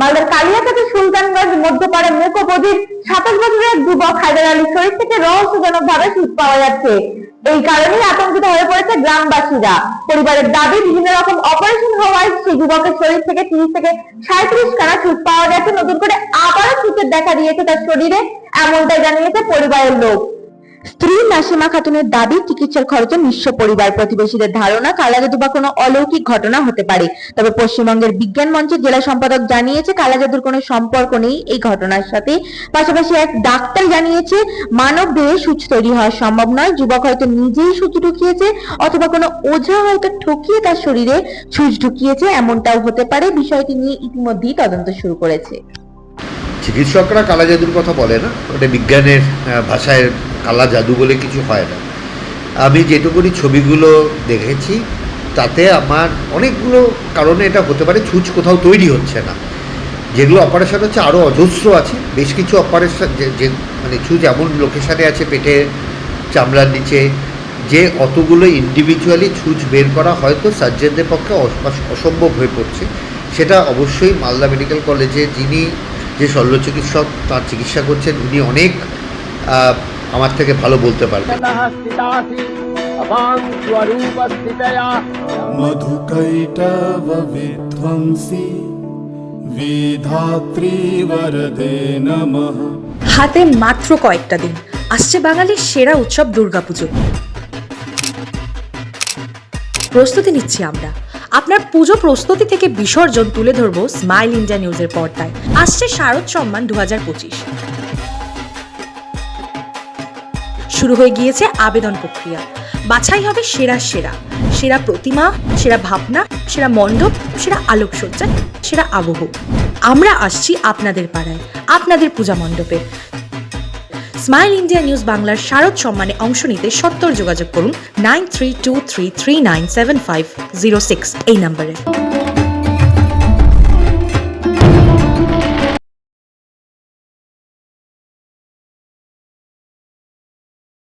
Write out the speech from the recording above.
মালদার কালিয়াকাটি সুলতানগঞ্জ মধ্যপাড়া মুখোপদির সাতাশ বছরের যুবক হায়দার আলীর শরীর থেকে রহস্যজনক ভাবে সুদ পাওয়া যাচ্ছে। এই কারণেই আতঙ্কিত হয়ে পড়েছে গ্রামবাসীরা। পরিবারের দাবি, বিভিন্ন রকম অপারেশন হওয়ায় সেই যুবকের শরীর থেকে তিরিশ থেকে সাঁত্রিশ খানা সুদ পাওয়া গেছে। নতুন করে আবারও সুচের দেখা দিয়েছে তার শরীরে, এমনটাই জানিয়েছে পরিবারের লোক। স্ত্রী নাসিমা খাতুনের দাবি, চিকিৎসার খরচে নিঃস্ব পরিবার প্রতিবেশীদের ধারণা কালাজাদু বা কোনো অলৌকিক ঘটনা হতে পারে। তবে পশ্চিমবঙ্গের বিজ্ঞান মঞ্চের জেলা সম্পাদক জানিয়েছে, কালাজাদুর কোনো সম্পর্ক নেই এই ঘটনার সাথে। পাশাপাশি এক ডাক্তার জানিয়েছে, মানব দেহে সূচ তৈরি হওয়া সম্ভব নয়, যুবক হয়তো নিজেই সূচ ঢুকিয়েছে, অথবা কোনো ওঝা হয়তো ঠকিয়ে তার শরীরে সূচ ঢুকিয়েছে, এমনটাও হতে পারে, বিষয়টি নিয়ে ইতিমধ্যেই তদন্ত শুরু করেছে। চিকিৎসকরা কালা জাদুর কথা বলে না, ওটা বিজ্ঞানের ভাষায় কালা জাদু বলে কিছু হয় না। আমি যেটুকুনি ছবিগুলো দেখেছি, তাতে আমার অনেকগুলো কারণে এটা হতে পারে, ছুঁচ কোথাও তৈরি হচ্ছে না। যেগুলো অপারেশন হচ্ছে আরও অজস্র আছে, বেশ কিছু অপারেশন যে মানে ছুঁচ এমন লোকেশানে আছে পেটে, চামড়ার নিচে, যে অতগুলো ইন্ডিভিজুয়ালি ছুঁচ বের করা হয়তো সার্জনদের পক্ষে অস- অস- অসম্ভব হয়ে পড়ছে। সেটা অবশ্যই মালদা মেডিকেল কলেজে যিনি যে শল্য চিকিৎসক তার চিকিৎসা করছেন উনি অনেক আমার থেকে ভালো বলতে পারবেন। মধুকৈটব বিধ্বংসী হাতে মাত্র কয়েকটা দিন আসছে বাঙালির সেরা উৎসব দুর্গাপুজো। প্রস্তুতি নিচ্ছি আমরা। আপনার পুজো প্রস্তুতি থেকে বিসর্জন তুলে ধরবো স্মাইল ইন্ডিয়া নিউজের পর্দায়। আসছে শারদ সম্মান দু শুরু হয়ে গিয়েছে আবেদন প্রক্রিয়া। বাছাই হবে সেরা সেরা। সেরা প্রতিমা, সেরা ভাবনা, সেরা মণ্ডপ, সেরা আলোকসজ্জা, সেরা আবহ। আমরা আসছি আপনাদের পাড়ায়, আপনাদের পূজা মণ্ডপে। স্মাইল ইন্ডিয়া নিউজ বাংলার শারদ সম্মানে অংশ নিতে সত্তর যোগাযোগ করুন nine three two three three nine seven five zero six এই নম্বরে।